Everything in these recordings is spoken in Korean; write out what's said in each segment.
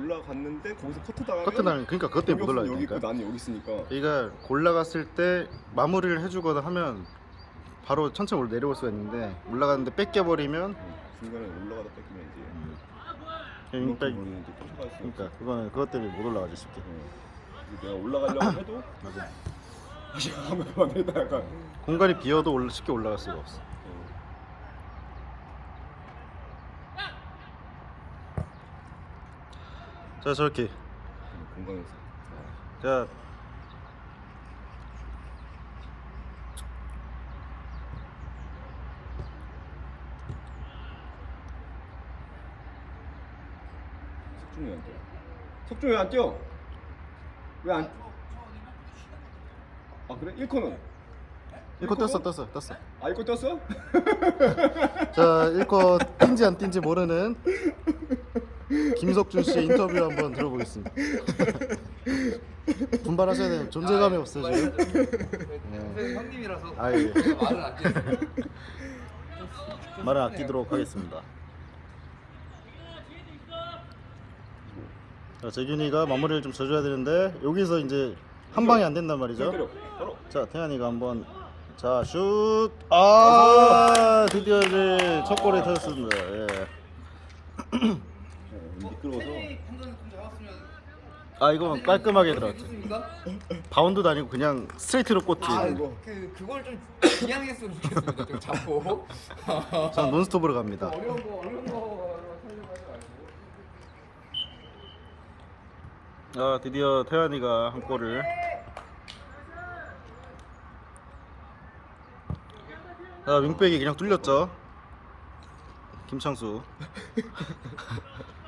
올라갔는데 거기서 커트 당하면 커트 날 그러니까 그것 때문에 못 공격수는 여기 있고 올라가니까. 나는 여기 있으니까 얘가 올라갔을 때 마무리를 해주거나 하면 바로 천천히 올라 내려올 수가 있는데 올라가는데 뺏겨 버리면 중간에 올라가다 뺏기면 이제 쫓아갈 수 그러니까 없어. 그거는 그것 때문에 못 올라가지 쉽게. 어. 그래서 내가 올라가려고 해도 맞아. 가면 가만 되다 약간 공간이 비어도 올라, 쉽게 올라갈 수가 없어. 어. 자 저렇게 공간에서 자 석준이 왜 안 뛰어? 석준이 왜 안 뛰어? 왜 안? 아 그래? 1코는? 1코 떴어 떴어 떴어. 아 1코 떴어? 자 1코 뛴지 안 뛴지 모르는 김석준 씨의 인터뷰 한번 들어보겠습니다. 분발하셔야 돼요. 존재감이 없어요 지금. 선생님 형님이라서 아 예. 말을 아끼는 말을 아끼도록 하겠습니다. 자, 재균이가 마무리를 좀 져줘야 되는데 여기서 이제 한 방이 안 된단 말이죠. 자, 태환이가 한번 자 슛. 아 드디어 이제 첫 골이 터졌습니다. 예. 어, 미끄러워서 아 이거 깔끔하게. 좋습니까? 바운드도 아니고 그냥 스트레이트로 꽂지. 아, 이거. 그 그걸 좀 지양했으면 좋겠습니다. 좀 잡고 자 논스톱으로 갑니다. 어려운 거 어려운 거 살려가지 말고. 아 드디어 태환이가 한 골을. 자 윙백이 그냥 뚫렸죠. 김창수.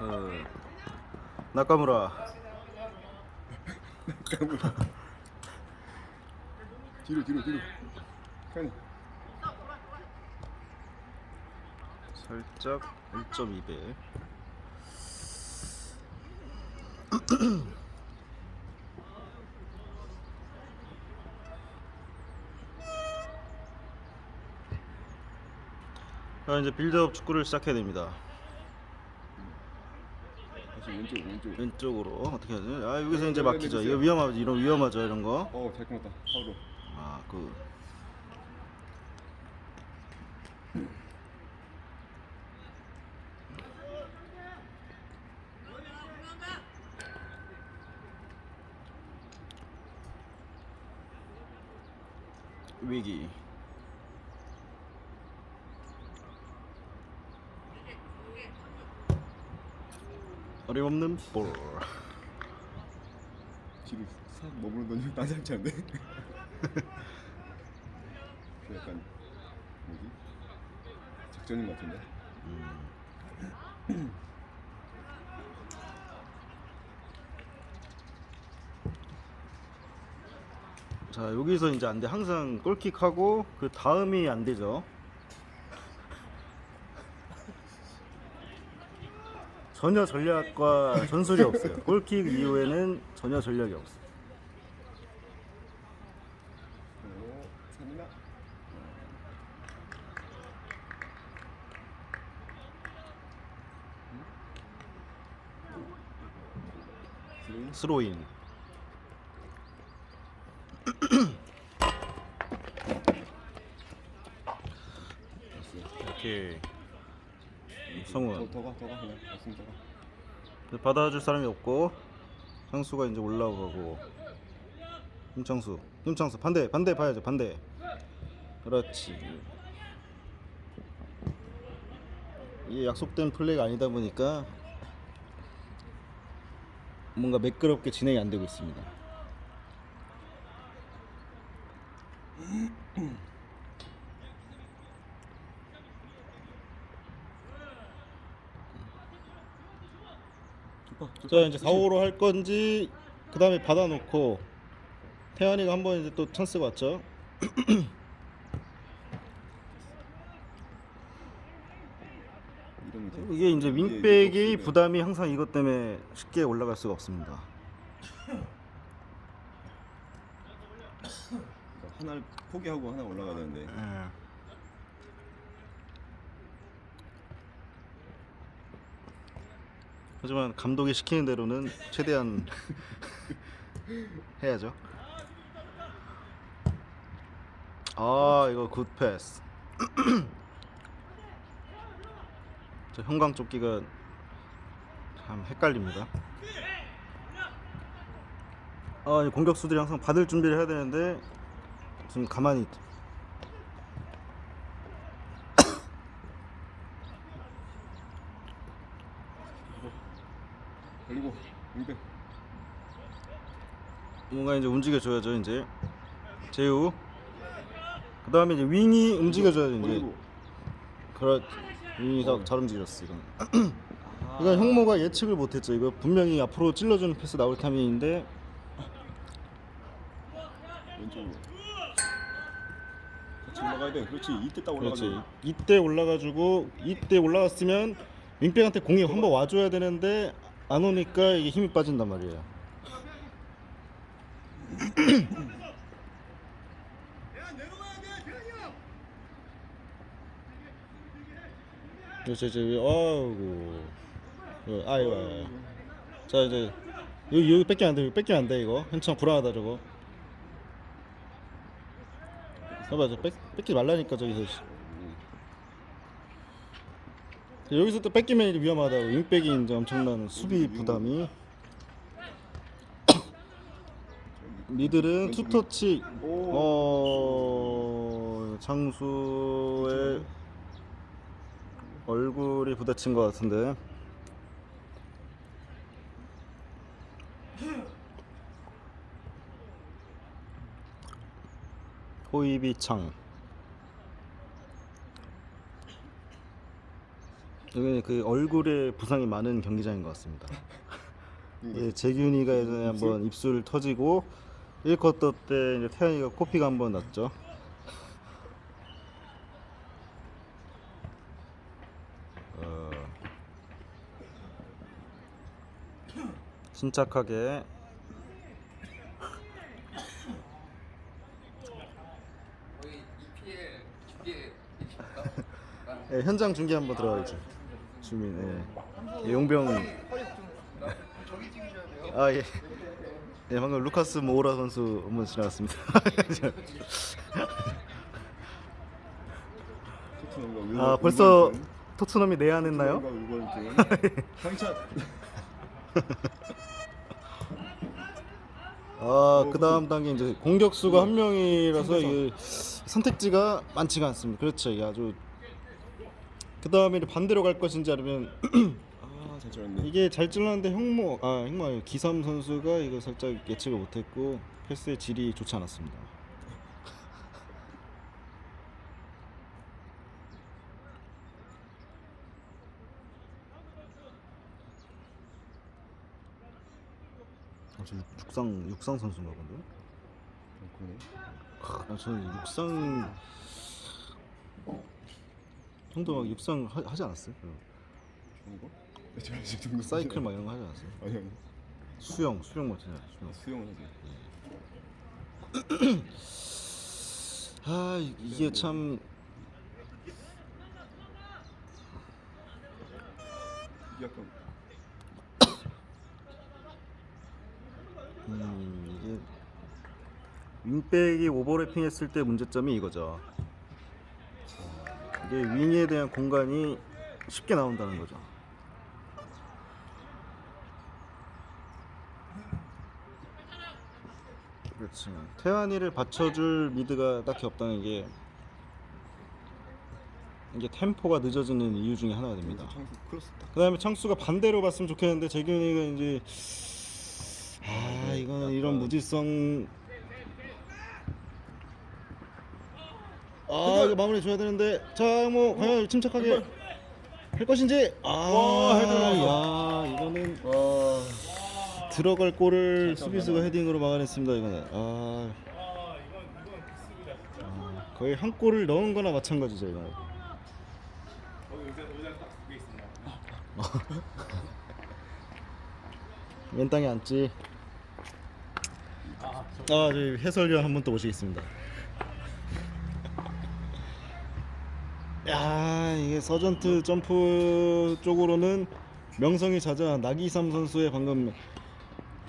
어, 나카무라. 뒤로 뒤로 뒤로 태현이 살짝 1.2배. 자 이제 빌드업 축구를 시작해야 됩니다. 다시 왼쪽 왼쪽 왼쪽으로 어떻게 하지? 아 여기서 이제 막히죠. 이거 위험하죠. 이런 위험하죠 이런 거. 어 잘 끊었다 파울로 아그 위기. 어림없는 볼. 뒤로 싹 머무르 던지면 딴사람치 않네 그 약간 뭐지? 작전인 것 같은데 자 여기서 이제 안 돼. 항상 골킥하고 그 다음이 안 되죠. 전혀 전략과 전술이 없어요. 골킥 이후에는 전혀 전략이 없어요. 스로인. 오케이. 더가 더가 그냥 말씀 근데 받아줄 사람이 없고 창수가 이제 올라가고. 김창수 김창수 반대 반대 봐야죠 반대. 그렇지. 이게 약속된 플레이가 아니다 보니까 뭔가 매끄럽게 진행이 안 되고 있습니다 자 이제 4, 5로 할 건지 그 다음에 받아놓고 태환이가 한 번 이제 또 찬스가 왔죠. 이게 이제 윙백의 부담이 항상 이것 때문에 쉽게 올라갈 수가 없습니다. 그러니까 하나를 포기하고 하나 올라가야 되는데. 예. 하지만 감독이 시키는 대로는 최대한 해야죠. 아 이거 굿 패스. 저 형광 조끼가 참 헷갈립니다. 아, 이 공격수들이 항상 받을 준비를 해야 되는데 지금 가만히 있- 그리고 윙백 뭔가 이제 움직여줘야죠 이제 제우. 그 다음에 이제 윙이 움직여줘야죠 이제. 그렇 윙이 잘- 잘 움직였어 이건. 이건 형모가 예측을 못했죠. 이거 분명히 앞으로 찔러주는 패스 나올 타이밍인데 왼쪽으로 같이 올라가야 돼 그렇지 이때 딱. 돼 이때 올라가지고 이때 올라갔으면 윙백한테 공이 한번 와줘야 되는데 안 오니까 이게 힘이 빠진단 말이에요. 그렇지 이제 아이고 어, 아이고 자 이제 여기 여기 뺏기면 안 돼 여기 뺏기면 안 돼 이거. 현창 불안하다 저거. 봐봐 저 뺏, 뺏기 말라니까 저기서 씨. 여기서 또 뺏기면 위험하다고. 윙백이 이제 엄청난 수비 부담이 미들은 투터치 오. 어 장수의 얼굴이 부딪힌 것 같은데. 호이비창. 여기는 그 얼굴에 부상이 많은 경기장인 것 같습니다. 예, 재균이가 예전에 한번 입술 터지고 1쿼터 때 이제 태연이가 코피가 한 번 났죠. 어, 침착하게? 예, 현장 중계 한번 들어가야죠. 주민, 예. 예, 용병. 아 예. 예, 방금 루카스 모우라 선수 한번 지나갔습니다. 토트넘과 아 울버- 벌써 울버햄튼. 토트넘이? 토트넘과 울버햄튼. 상찬 아, 그 다음 단계 이제 공격수가 한 명이라서 이게 선택지가 많지가 않습니다. 그렇죠. 이게 아주 그 다음에 반대로 갈 것인지 아니면 아잘 쳤네 이게 잘 찔렀는데 형모 아 형모 아니고 기삼 선수가 이거 살짝 예측을 못했고 패스의 질이 좋지 않았습니다. 아, 저 육상 육상 선수인가 본데? 그러네 아, 저는 육상 형도 막 육상 하, 하지 않았어요? 좋은 거? 정도 사이클 막 이런 거 하지 않았어요? 아니 아니 수영 수영 못하잖아 수영. 수영은 하지 아 이- 이게 참 약간 음, 이게 윙백이 오버래핑 했을 때 문제점이 이거죠. 이게 윙에 대한 공간이 쉽게 나온다는 거죠. 그렇지. 태환이를 받쳐줄 미드가 딱히 없다는 게 이게 템포가 늦어지는 이유 중에 하나가 됩니다. 창수 크로스 딱그 다음에 창수가 반대로 봤으면 좋겠는데 재균이가 이제 아 이거는 이런 무지성. 아 이거 마무리 줘야 되는데. 자뭐 과연 침착하게 할 것인지? 아야 이거는 와 들어갈 골을 수비수가 헤딩으로 막아냈습니다 이거는 아, 아, 거의 한 골을 넣은 거나 마찬가지죠 이거는 왼 땅에 앉지. 아 저희 해설위원 한 분 또 모시겠습니다. 야 이게 서전트 점프 쪽으로는 명성이 잦아 나기삼 선수의 방금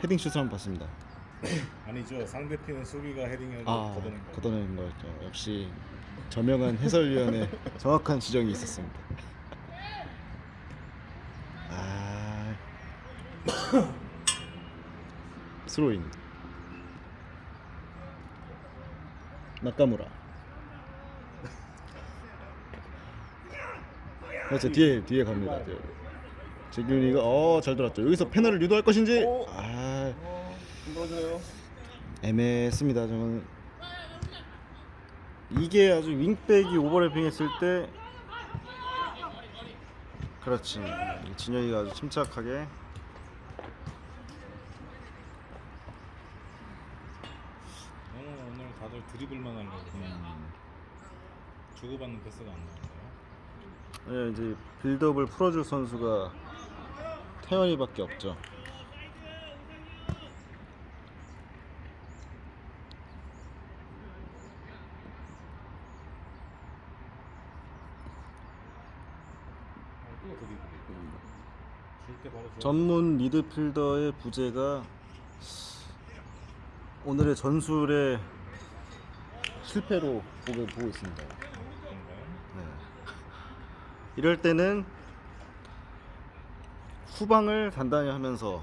헤딩슛을 한번 봤습니다. 아니죠. 상대팀은 수비가 헤딩해서 아, 걷어낸 거. 걷어내는 거였죠. 역시 저명한 해설위원의 정확한 지적이 있었습니다. 아, 스로인 나카무라. 그렇죠 뒤에 뒤에 갑니다. 재균이가 어잘 돌았죠. 여기서 페널을 유도할 것인지 오. 아 어, 힘들어져요. 애매했습니다. 저는 이게 아주 윙백이 오버래핑 했을 때 그렇지 진영이가 아주 침착하게 오늘 오늘 다들 드리블만 하려고 음. 주고받는 패스가 안 나와요. 예, 이제 빌드업을 풀어줄 선수가 태연이밖에 없죠. 어, 또 드리블. 줄때 바로 줘. 전문 미드필더의 부재가 오늘의 전술의 실패로 보고, 보고 있습니다. 네. 이럴 때는 후방을 단단히 하면서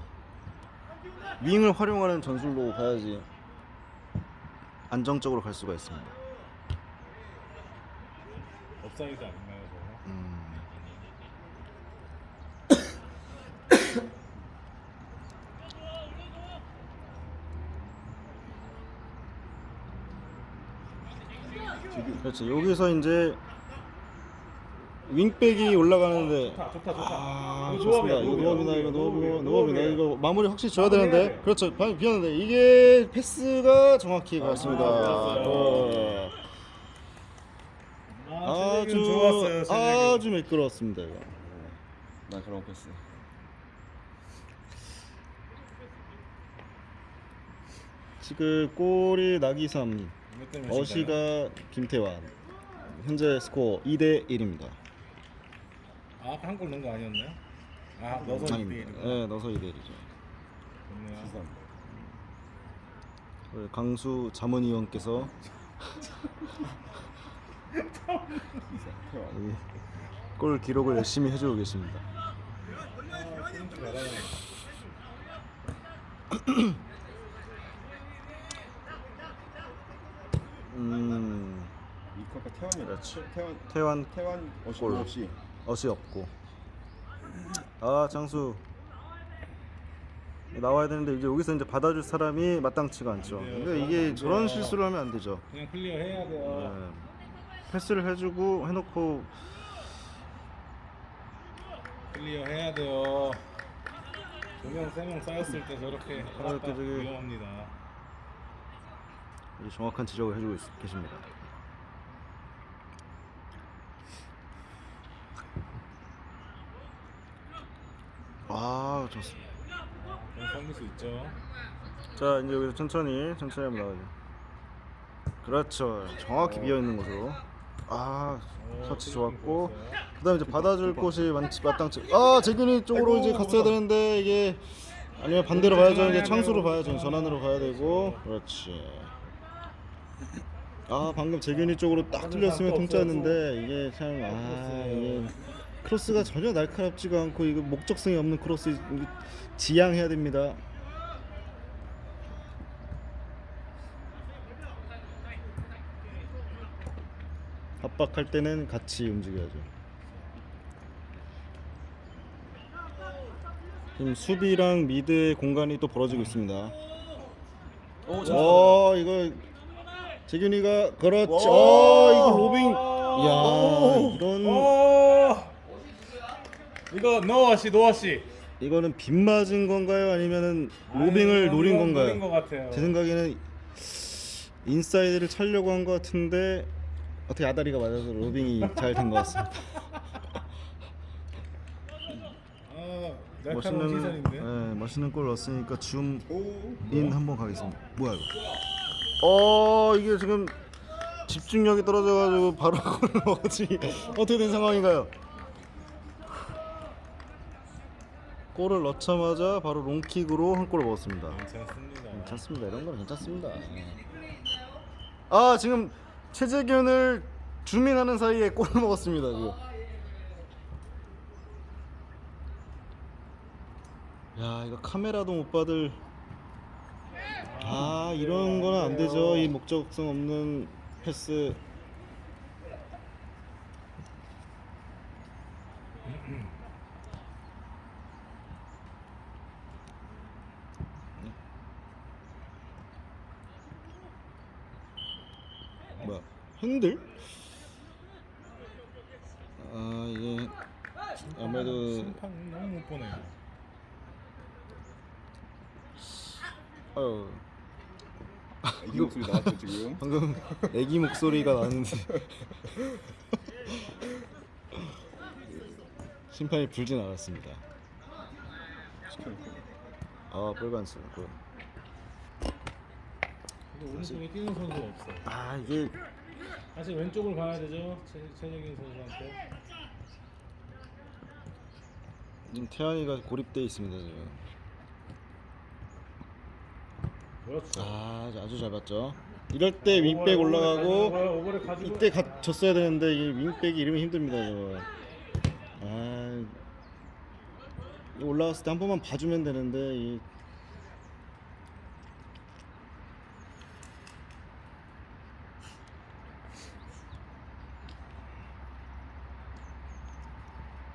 윙을 활용하는 전술로 가야지 안정적으로 갈 수가 있습니다. 업사이드 아닌가요, 저거? 음. 그렇죠. 여기서 이제 윙백이 올라가는데 좋다, 좋다, 좋다. 아, 이거 좋습니다. 이거 노업이다. 이거 노업이고 노업이다. 이거 마무리 확실히 줘야 아, 되는데. 네. 그렇죠. 방금 비었는데 이게 패스가 정확히 갔습니다. 좋았어요. 네. 아, 아주 아주 좋았어요. 아주 아주 매끄러웠습니다. 이거. 날카로운 패스. 지금 골이 나기삼? 어시가 김태환. 현재 스코어 2대 1입니다. 아, 한골 넣은 거 아니었나요? 아, 넣어서 아닙니다. 2대 1이구나. 네, 넣어서 2대 1이죠. 좋네요. 시선. 우리 강수 자문위 원께서 태환. 이골 기록을 열심히 해주고 계십니다. 아, 게임 좀 잘하네. 음, 이커가 태환이. 그렇지. 태환. 태환 태환 어시 골. 없이. 어시 없고. 아 장수 나와야 되는데 이제 여기서 이제 받아줄 사람이 마땅치가 않죠. 근데 이게 저런 실수를 하면 안 되죠. 그냥 클리어 해야 돼요. 네. 패스를 해주고 해놓고 클리어 해야 돼요. 두 명, 세 명 쌓였을 때 저렇게 하다가 저기- 위험합니다. 이 정확한 지적을 해주고 있- 계십니다. 아 좋습니다. 그럼 성릴 수 있죠. 자 이제 여기서 천천히 천천히 한번 나가죠. 그렇죠. 정확히 비어 있는 곳으로. 아 터치 좋았고 그다음 에 이제 받아줄 곳이 많지 마땅치. 아 재균이 쪽으로 이제 갔어야. 되는데 이게 아니면 반대로 가야죠. 이제 창수로. 가야죠. 전환으로 가야 되고 그렇지. 아 방금 재균이 쪽으로 딱 뚫렸으면 통짜였는데 이게 참아 이게 크로스가 전혀 날카롭지가 않고 이거 목적성이 없는 크로스 이거 지양해야 됩니다. 압박할 때는 같이 움직여야죠. 지금 수비랑 미드의 공간이 또 벌어지고 있습니다. 오, 어 이거 재균이가 그렇지. 와. 어 이거 로빙. 야 이런 오! 이거 노아씨, 노아씨. 이거는 빗 맞은 건가요? 아니면은 로빙을 노린 건가요? 노린 것 같아요. 제 생각에는 인사이드를 차려고 한 것 같은데 어떻게 아다리가 맞아서 로빙이 잘 된 것 같습니다. 아, 날카로운 멋있는 시선인데. 네, 멋있는 골 넣었으니까 줌인 오. 한번 가겠습니다. 뭐야 이거? 어 이게 지금 집중력이 떨어져가지고 바로 골을 넣었지 어떻게 된 상황인가요? 골을 넣자마자 바로 롱킥으로 한 골을 먹었습니다. 괜찮습니다. 괜찮습니다. 이런 거는 괜찮습니다. 아 지금 최재균을 주민하는 사이에 골을 먹었습니다. 지금. 야 이거 카메라도 못 받을. 아 이런 거는 안 되죠. 이 목적성 없는 패스. 뭐야 핸들? 아 이게 아무래도 심판 너무 못 보네요. 아유 이 목소리 나왔죠 지금. 방금 애기 목소리가 나는데 심판이 불진 않았습니다. 아 빨간색. 그. 근데 오른쪽에 뛰는 선수가 없어. 아 이게 사실 왼쪽을 봐야 되죠. 최, 최정인 선수한테. 지금 태환이가 고립돼 있습니다 지금. 그렇죠. 아 아주 잘 봤죠. 이럴 때 윙백 올라가고 오버를 가지고 이때 가, 졌어야 되는데 이 윙백이 이러면 힘듭니다 이거. 아 올라갔을 때 한 번만 봐주면 되는데 이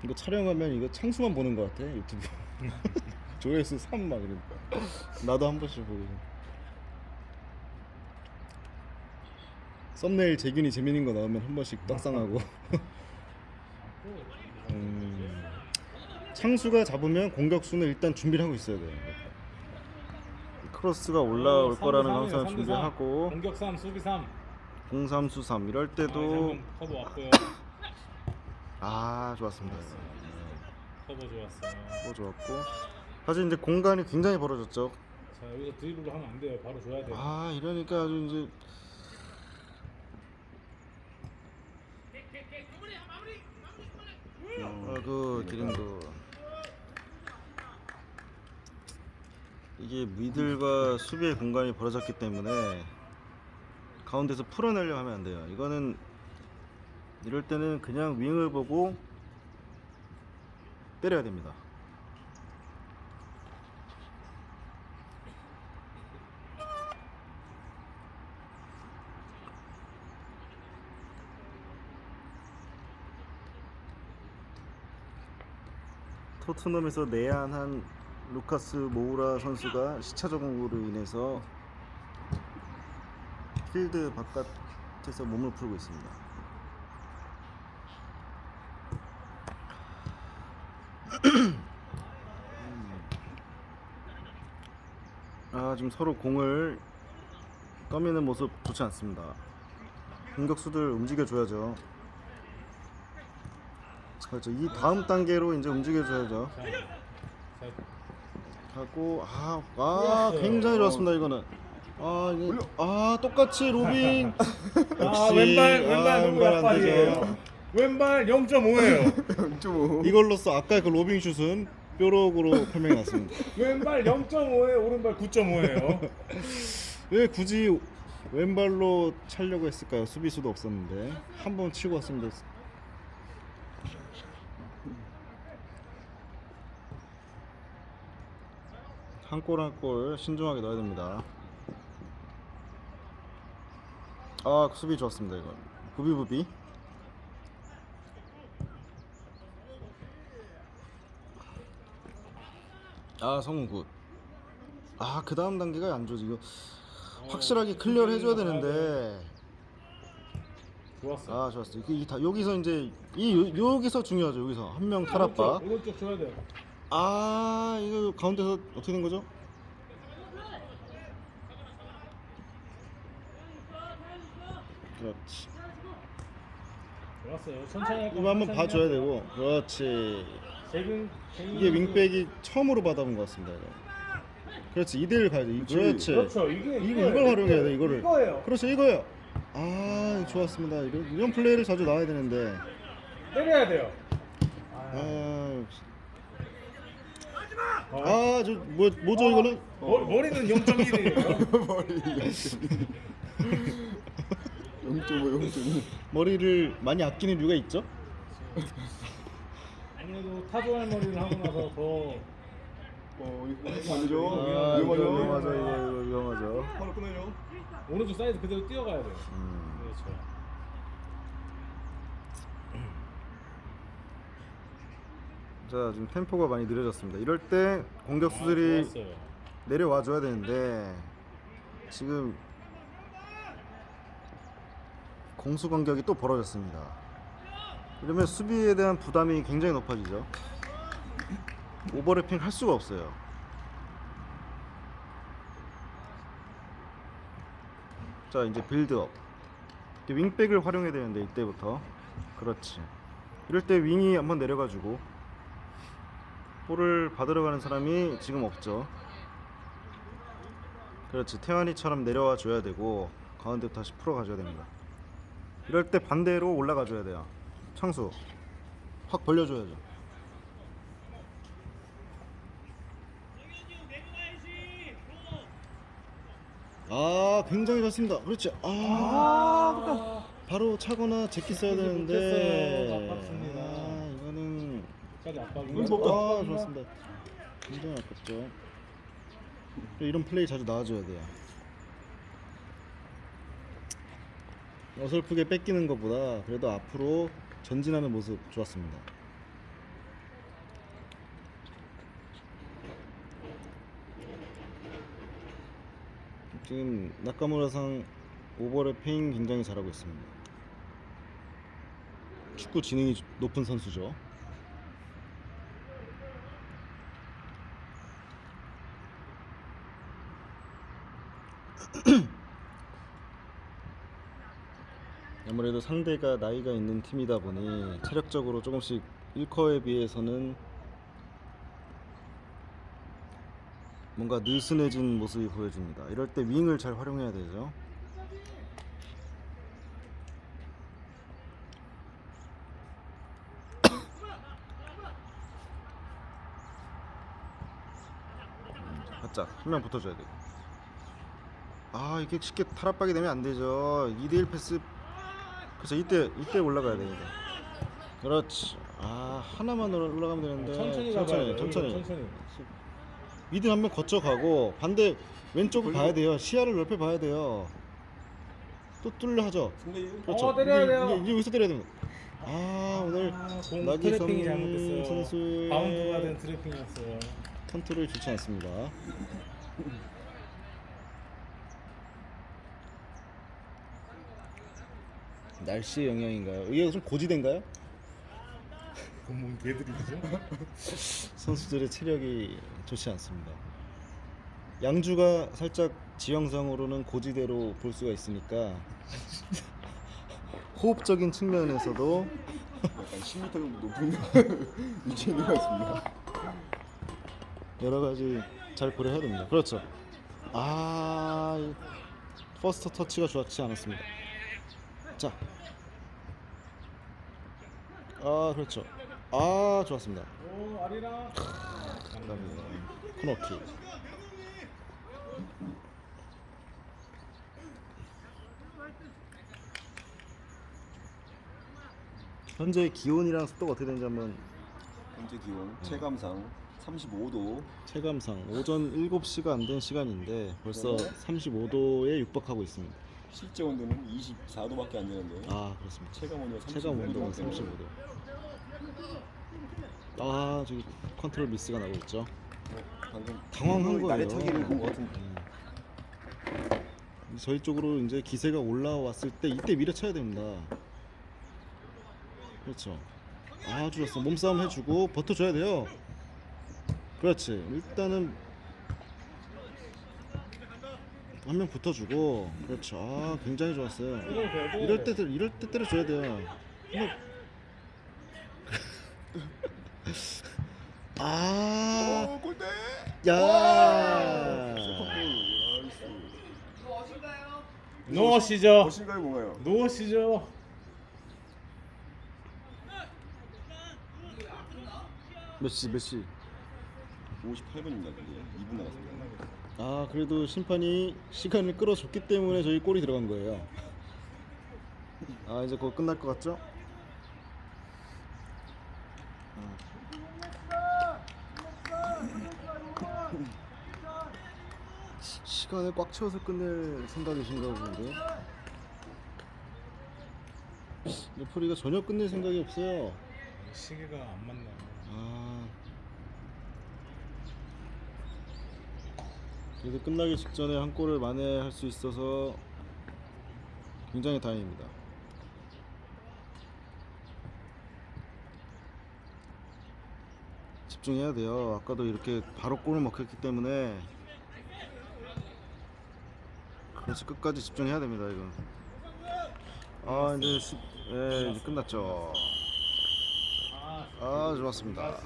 이거 촬영하면 이거 창수만 보는 것 같아 유튜브. 조회수 3막 이러니까. 나도 한 번씩 보고 썸네일 재균이 재밌는 거 나오면 한 번씩 떡상하고. 음, 창수가 잡으면 공격수는 일단 준비를 하고 있어야 돼요 크로스가 올라올 거라는 거 항상 준비하고. 공격 3, 수비 3. 공삼수 삼. 이럴 아, 때도 커버 왔고요. 아 좋았습니다 커버 좋았어요. 뭐 좋았고 사실 이제 공간이 굉장히 벌어졌죠 자 여기서 드리블로 하면 안 돼요. 바로 줘야 돼요. 아 이러니까 아주 이제 아그 기린도 이게 미들과 수비의 공간이 벌어졌기 때문에 가운데서 풀어내려 하면 안 돼요 이거는 이럴 때는 그냥 윙을 보고 때려야 됩니다 토트넘에서 내한한 루카스 모우라 선수가 시차 적응으로 인해서 필드 바깥에서 몸을 풀고 있습니다. 아 지금 서로 공을 떠미는 모습 좋지 않습니다. 공격수들 움직여줘야죠. 그렇죠. 이 다음 단계로 이제 움직여줘야죠. 하고 아, 아 굉장히 좋았습니다 이거는. 아, 이게, 아 똑같이 로빙. 아 왼발 왼발 아, 왼발 안. 되죠. 왼발 0.5예요. 좀 이걸로써 아까 그 로빙 슛은 뾰록으로 판명이 났습니다. 왼발 0.5에 오른발 9.5예요. 왜 굳이 왼발로 차려고 했을까요? 수비수도 없었는데 한 번 치고 됐. 한골 한 골 신중하게 넣어야 됩니다. 아 수비 좋았습니다 이거. 부비부비. 아 성훈 굿. 아그 다음 단계가 안 좋지 이거. 확실하게 클리어를 해줘야 되는데 좋았어. 아 좋았어 이, 이, 다, 여기서 이제 이 요, 여기서 중요하죠 여기서 한 명 탈압박 오른쪽, 줘야 돼요. 아 이거 가운데서 어떻게 된 거죠? 그렇지 좋았어요. 천천히 할 이거 한번 봐줘야. 되고 그렇지 재근 재근 이게. 윙백이 처음으로 받아본 것 같습니다 이거. 그렇지 이대를 가야 돼 그렇지. 그렇지 그렇죠. 이게 이거. 이걸 활용해야 돼 이거를 이거예요. 그렇죠 이거요 아 좋았습니다 이런, 이런 플레이를 자주 나와야 되는데 때려야 돼요. 아 역시 아, 저 뭐, 뭐죠 이거는? 머, 머리는 0.1이에요. 머리 0.5 0.2 머리를 많이 아끼는 이유가 있죠? 아무래도 타조 할 머리를 하고 나서 더 어 이거 안 되죠 아, 이거 위험하죠 위험하죠. 이거, 이거 위험하죠. 바로 끊어요 오른쪽 사이드 그대로 뛰어가야 돼요. 음. 그렇죠. 자, 지금 템포가 많이 느려졌습니다. 이럴 때 아, 공격수들이 좋았어요. 내려와 줘야 되는데 지금 공수 간격이 또 벌어졌습니다. 이러면 수비에 대한 부담이 굉장히 높아지죠. 오버래핑 할 수가 없어요. 자, 이제 빌드업. 윙백을 활용해야 되는데 이때부터. 그렇지. 이럴 때 윙이 한번 내려가지고 볼을 받으러 가는 사람이 지금 없죠. 그렇지 태환이처럼 내려와 줘야 되고 가운데 다시 풀어 가줘야 됩니다. 이럴 때 반대로 올라가 줘야 돼요. 창수 확 벌려줘야죠. 아 굉장히 좋습니다. 그렇지. 아 바로 차거나 제끼 써야 되는데. 못했어요. 아깝습니다. 아 이거는 까지. 아 좋습니다. 굉장히 아깝죠. 이런 플레이 자주 나와줘야 돼요. 어설프게 뺏기는 것보다 그래도 앞으로 전진하는 모습 좋았습니다. 지금 나카무라상 오버래핑 굉장히 잘하고 있습니다. 축구 지능이 높은 선수죠. 아무래도 상대가 나이가 있는 팀이다 보니 체력적으로 조금씩 1커에 비해서는 뭔가 느슨해진 모습이 보여집니다. 이럴 때 윙을 잘 활용해야 되죠. 음, 바짝 한 명 붙어줘야 돼요. 아 이게 쉽게 탈압박이 되면 안 되죠. 2대1 패스 그래서 이때 이때 올라가야 되는데. 그렇지. 아 하나만 올라- 올라가면 되는데 천천히 천천히 가봐요. 천천히. 천천히. 미드 한명 거쳐가고 반대 왼쪽을 봐야 돼요. 시야를 넓혀 봐야 돼요. 또 뚫려 하죠. 그렇죠. 어, 때려야 돼요. 이제, 이제 여기서 때려야 됩니다. 아 오늘 아, 공 나기성 트래핑이 잘못됐어요. 선수의 바운드가 된 트래핑이었어요. 컨트롤이 좋지 않습니다. 날씨의 영향인가요? 이게 좀 고지된가요? 그뭔 개들이죠? 선수들의 체력이 좋지 않습니다. 양주가 살짝 지형상으로는 고지대로 볼 수가 있으니까 호흡적인 측면에서도 약간 10m 정도 높은 위치에 있는 것 같습니다 여러 가지 잘 고려해야 됩니다. 그렇죠. 아, 이 퍼스트 터치가 좋지 않았습니다. 자, 아 그렇죠. 아 좋았습니다. 오 아리랑. 감사합니다. 코너킥. 현재 기온이랑 습도가 어떻게 되는지 한번 현재 기온 체감상 35도 체감상 오전 7시가 안 된 시간인데 벌써 네. 35도에 육박하고 있습니다. 실제 온도는 24도밖에 안 되는데 아 그렇습니다. 체감 온도가 35도 체감 온도는 35도. 아 저기 컨트롤 미스가 나고 있죠. 방금 당황한 거예요. 나래차기를 본 것 같은데 음. 저희 쪽으로 이제 기세가 올라왔을 때 이때 밀어쳐야 됩니다. 그렇죠. 아주 좋았어. 몸싸움 해주고 버텨줘야 돼요. 그렇지. 일단은 한 명 붙어주고 그렇죠. 아 굉장히 좋았어요. 이럴 때 이럴 때 때려줘야 돼요. 이거- 아, 오 골대 야. 노어시죠. 멋인가요 뭔가요? 노어시죠. 메시 메시 58분입니다. 근데 2분 남았습니다. 아 그래도 심판이 시간을 끌어줬기 때문에 저희 골이 들어간 거예요. 아 이제 그거 끝날 것 같죠? 시- 시간을 꽉 채워서 끝낼 생각이신가 본데. 레프리가 전혀 끝낼 생각이 없어요. 시계가 안 맞나요? 아. 그래도 끝나기 직전에 한 골을 만회할 수 있어서 굉장히 다행입니다. 집중해야 돼요. 아까도 이렇게 바로 골을 먹혔기 때문에 그래서 끝까지 집중해야 됩니다. 이건. 아 이제 시, 예, 이제 끝났죠. 아 좋았습니다.